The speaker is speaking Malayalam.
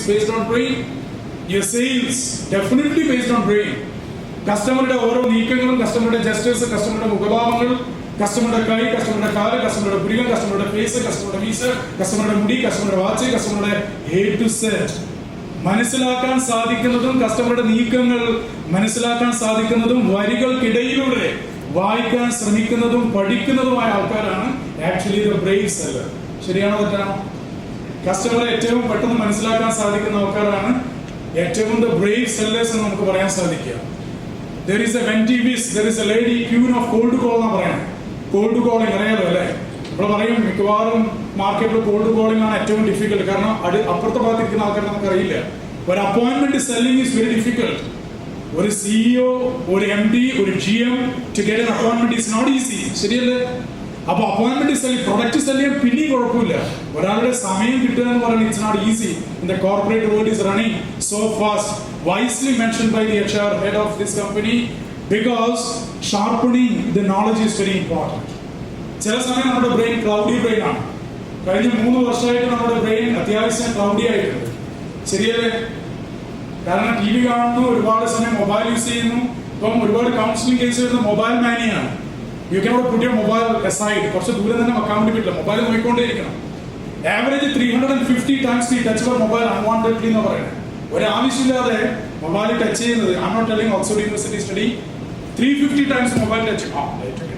is based on brain. Your sales definitely based on brain. കസ്റ്റമറുടെ ഓരോ നീക്കങ്ങളും കസ്റ്റമറുടെ ജസ്റ്റേഴ്സ് കസ്റ്റമറുടെ മുഖഭാവങ്ങൾ കസ്റ്റമറുടെ കൈ കസ്റ്റമറുടെ കാൽ കസ്റ്റമറുടെ പുരികം കസ്റ്റമറുടെ ഫേസ് കസ്റ്റമറുടെ വീസ് കസ്റ്റമറുടെ മുടി കസ്റ്റമറുടെ വാച്ച് കസ്റ്റമറുടെ ഹേ ടു സെറ്റ് മനസ്സിലാക്കാൻ സാധിക്കുന്നതും കസ്റ്റമറുടെ നീക്കങ്ങൾ മനസ്സിലാക്കാൻ സാധിക്കുന്നതും വരികൾക്കിടയിലൂടെ വായിക്കാൻ ശ്രമിക്കുന്നതും പഠിക്കുന്നതുമായ ആൾക്കാരാണ് ആക്ച്വലി ദ ബ്രെയിൻ സെല്ലർ ശരിയാണോ തെറ്റാണോ കസ്റ്റമറെ ഏറ്റവും പെട്ടെന്ന് മനസ്സിലാക്കാൻ സാധിക്കുന്ന ആൾക്കാരാണ് ഏറ്റവും ദ ബ്രേവ് സെല്ലേഴ്സ് എന്ന് നമുക്ക് പറയാൻ സാധിക്കുക. There is a വെന്റിവിസ് there is a lady queen of cold call എന്നാണ് പറയുന്നത്. കോൾഡ് കോളിംഗ് അറിയാലോ അല്ലേ? നമ്മൾ പറയും മിക്കവാറും മാർക്കറ്റിൽ കോൾഡ് കോളിംഗ് ആണ് ഏറ്റവും ഡിഫിക്കൽട്ട് കാരണം അത് അപ്പുറത്തെ ഭാഗത്തിരിക്കുന്ന ആൾക്കാർ നമുക്ക് അറിയില്ല. ഒരു appointment selling is very difficult ഒരു സിഇഒ ഒരു എം ഡി ഒരു G M to get appointment is not easy ശരിയല്ലേ? അപ്പൊ അപ്പോയിന്റ്മെന്റ് സെല്ലി പ്രൊഡക്റ്റ് സെല്ല് ചെയ്യാൻ പിന്നെയും കുഴപ്പമില്ല. ഒരാളുടെ സമയം കിട്ടുക എന്ന് പറയുന്നത് it's not easy in the corporate world is running so fast wisely mention by the H R head of this company because sharpening the knowledge is very important ചില സമയം നമ്മുടെ ബ്രെയിൻ ക്ലൗഡി ബ്രെയിൻ ആണ്. കഴിഞ്ഞ മൂന്ന് വർഷമായിട്ട് നമ്മുടെ ബ്രെയിൻ അത്യാവശ്യം ക്ലൗഡി ആയിട്ടുണ്ട്. ശരിയല്ലേ? കാരണം ടി വി കാണുന്നു ഒരുപാട് സമയം മൊബൈൽ യൂസ് ചെയ്യുന്നു. ഇപ്പം ഒരുപാട് കൗൺസിലിംഗ് കേസ് വരുന്ന mobile മാനിയാണ് you cannot put your mobile aside കുറച്ച് ദൂരം തന്നെ വെക്കാൻ വേണ്ടി പറ്റില്ല mobile നോക്കിക്കൊണ്ടേയിരിക്കണം average three hundred and fifty times ഈ ടച്ച് ഫോർ മൊബൈൽ അൺവാണ്ടഡ്ലി എന്ന് പറയുന്നത് ഒരാവശ്യമില്ലാതെ മൊബൈൽ ടച്ച് ചെയ്യുന്നത് I not telling Oxford university study three fifty times mobile touch ആ ലൈറ്റ്